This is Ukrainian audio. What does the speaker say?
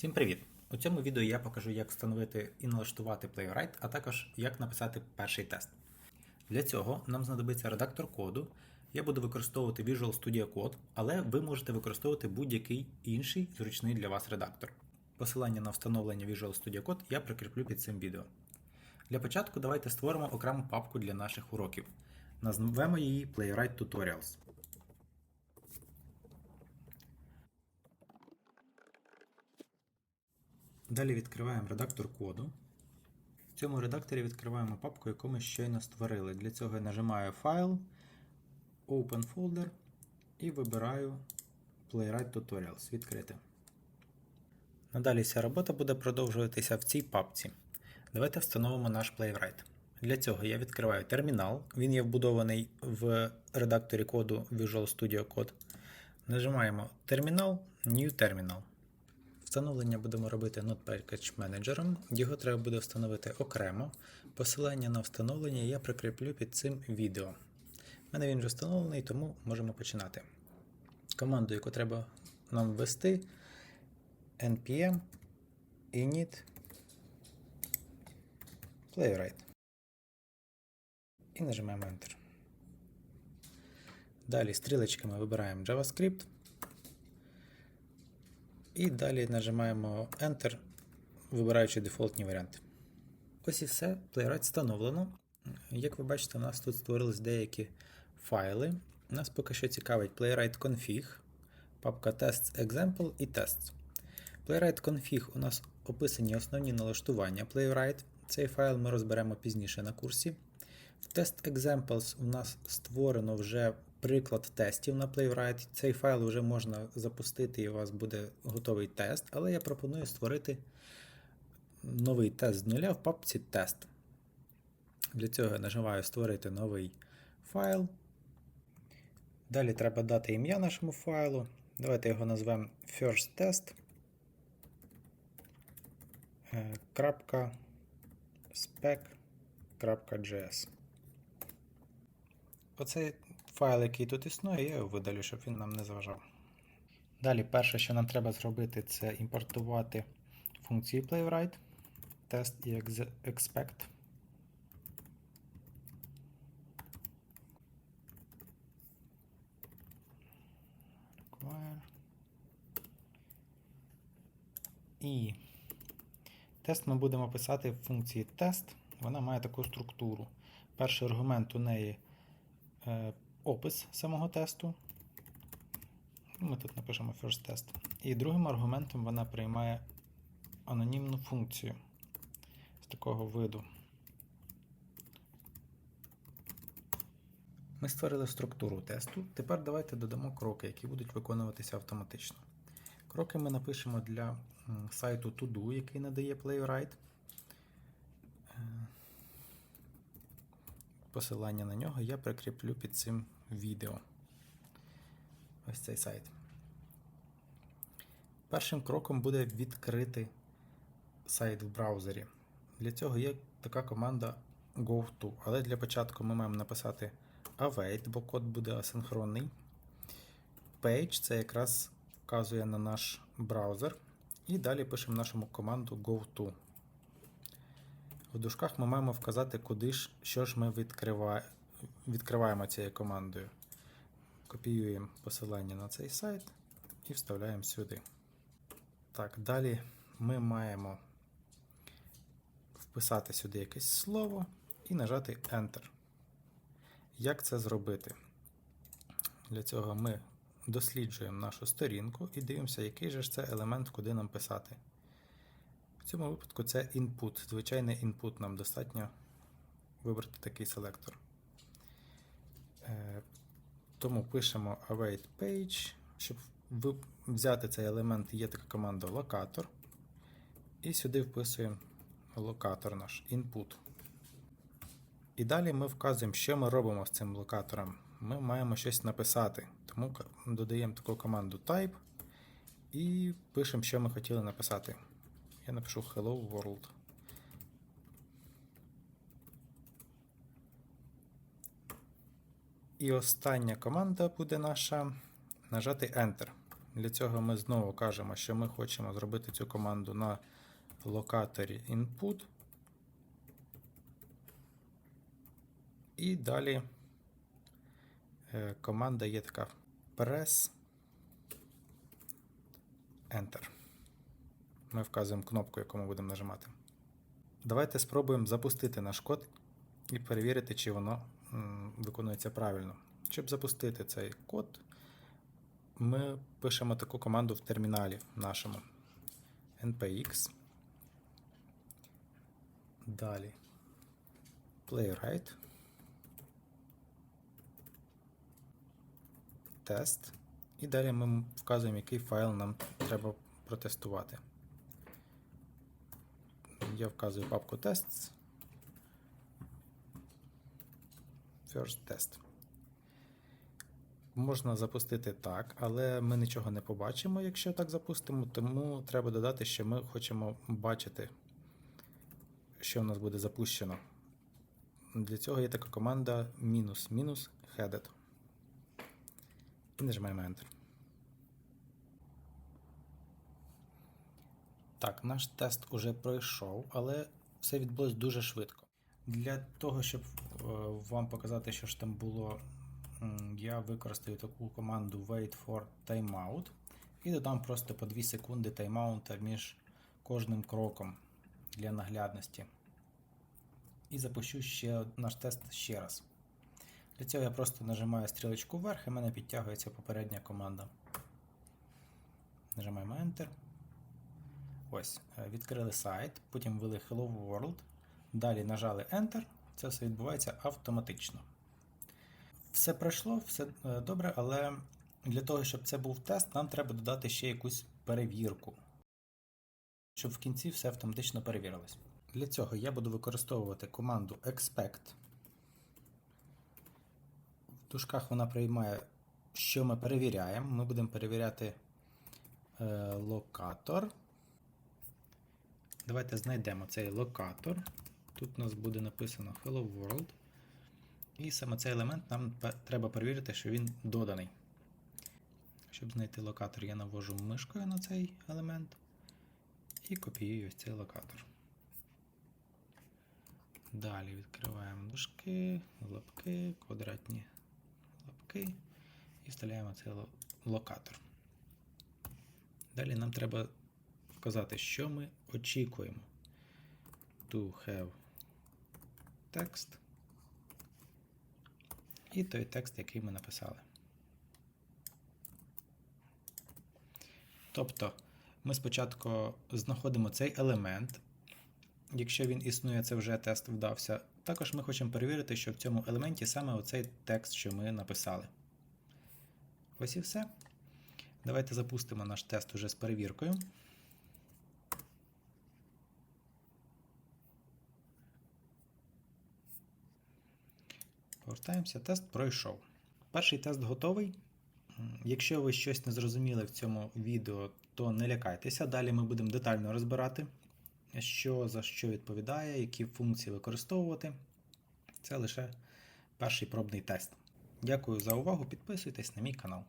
Всім привіт! У цьому відео я покажу, як встановити і налаштувати Playwright, а також як написати перший тест. Для цього нам знадобиться редактор коду. Я буду використовувати Visual Studio Code, але ви можете використовувати будь-який інший зручний для вас редактор. Посилання на встановлення Visual Studio Code я прикріплю під цим відео. Для початку давайте створимо окрему папку для наших уроків. Назвемо її Playwright Tutorials. Далі відкриваємо редактор коду. В цьому редакторі відкриваємо папку, яку ми щойно створили. Для цього я нажимаю Файл, Open Folder і вибираю Playwright Tutorials. Відкрити. Надалі вся робота буде продовжуватися в цій папці. Давайте встановимо наш Playwright. Для цього я відкриваю термінал. Він є вбудований в редакторі коду Visual Studio Code. Нажимаємо Термінал, New Terminal. Встановлення будемо робити Node Package Manager. Його треба буде встановити окремо. Посилання на встановлення я прикріплю під цим відео. У мене він вже встановлений, тому можемо починати. Команду, яку треба нам ввести, npm init playwright. І нажимаємо Enter. Далі стрілочками вибираємо JavaScript. І далі нажимаємо Enter, вибираючи дефолтні варіанти. Ось і все. Playwright встановлено. Як ви бачите, у нас тут створились деякі файли. Нас поки що цікавить Playwright Config, папка Tests Example і Tests. Playwright Config у нас описані основні налаштування Playwright. Цей файл ми розберемо пізніше на курсі. В Test Examples у нас створено вже приклад тестів на Playwright. Цей файл вже можна запустити і у вас буде готовий тест, але я пропоную створити новий тест з нуля в папці тест. Для цього я нажимаю Створити новий файл. Далі треба дати ім'я нашому файлу. Давайте його назвемо first spec.js. Оцей файл, який тут існує, я його видалю, щоб він нам не заважав. Далі, перше, що нам треба зробити, це імпортувати функції Playwright, test і expect. І тест ми будемо писати в функції test. Вона має таку структуру. Перший аргумент у неї опис самого тесту. Ми тут напишемо first test. І другим аргументом вона приймає анонімну функцію з такого виду. Ми створили структуру тесту. Тепер давайте додамо кроки, які будуть виконуватися автоматично. Кроки ми напишемо для сайту To-Do, який надає Playwright. Посилання на нього я прикріплю під цим відео. Ось цей сайт. Першим кроком буде відкрити сайт в браузері. Для цього є така команда GoTo. Але для початку ми маємо написати await, бо код буде асинхронний. Page це якраз вказує на наш браузер. І далі пишемо нашому команду GoTo. Дужках ми маємо вказати, куди ж, що ж ми відкриваємо відкриваємо цією командою. Копіюємо посилання на цей сайт і вставляємо сюди. Так, далі ми маємо вписати сюди якесь слово і нажати Enter. Як це зробити? Для цього ми досліджуємо нашу сторінку і дивимося, який же ж це елемент, куди нам писати. В цьому випадку це input, звичайний input, нам достатньо вибрати такий селектор. Тому пишемо await page. Щоб взяти цей елемент, є така команда локатор. І сюди вписуємо локатор наш input. І далі ми вказуємо, що ми робимо з цим локатором. Ми маємо щось написати. Тому додаємо таку команду type і пишемо, що ми хотіли написати. Я напишу Hello World. І остання команда буде наша нажати Enter. Для цього ми знову кажемо, що ми хочемо зробити цю команду на локаторі input. І далі е, команда є така press Enter. Ми вказуємо кнопку, яку ми будемо нажимати. Давайте спробуємо запустити наш код і перевірити, чи воно виконується правильно. Щоб запустити цей код, ми пишемо таку команду в терміналі нашому npx. Далі playwright. Тест. І далі ми вказуємо, який файл нам треба протестувати. Я вказую папку tests. First test. Можна запустити так, але ми нічого не побачимо, якщо так запустимо, тому треба додати, що ми хочемо бачити, що у нас буде запущено. Для цього є така команда мінус мінус headed. І нажимаємо Enter. Так, наш тест уже пройшов, але все відбулось дуже швидко. Для того, щоб е, вам показати, що ж там було, я використаю таку команду wait for timeout і додам просто по 2 секунди таймаута між кожним кроком для наглядності. І запущу ще наш тест ще раз. Для цього я просто нажимаю стрілочку вверх і в мене підтягується попередня команда. Нажимаємо Enter. Ось, е, відкрили сайт, потім ввели Hello World, далі нажали Enter. Це все відбувається автоматично. Все пройшло, все е, добре, але для того, щоб це був тест, нам треба додати ще якусь перевірку, щоб в кінці все автоматично перевірилось. Для цього я буду використовувати команду expect. В дужках вона приймає, що ми перевіряємо. Ми будемо перевіряти е, локатор. Давайте знайдемо цей локатор. Тут у нас буде написано Hello World. І саме цей елемент нам треба перевірити, що він доданий. Щоб знайти локатор, я навожу мишкою на цей елемент і копіюю ось цей локатор. Далі відкриваємо дужки, лапки, квадратні лапки і вставляємо цей локатор. Далі нам треба вказати, що ми очікуємо. To have text. І той текст, який ми написали. Тобто ми спочатку знаходимо цей елемент. Якщо він існує, це вже тест вдався. Також ми хочемо перевірити, що в цьому елементі саме оцей текст, що ми написали. Ось і все. Давайте запустимо наш тест уже з перевіркою. Повертаємося, тест пройшов. Перший тест готовий. Якщо ви щось не зрозуміли в цьому відео, то не лякайтеся. Далі ми будемо детально розбирати, що за що відповідає, які функції використовувати. Це лише перший пробний тест. Дякую за увагу. Підписуйтесь на мій канал.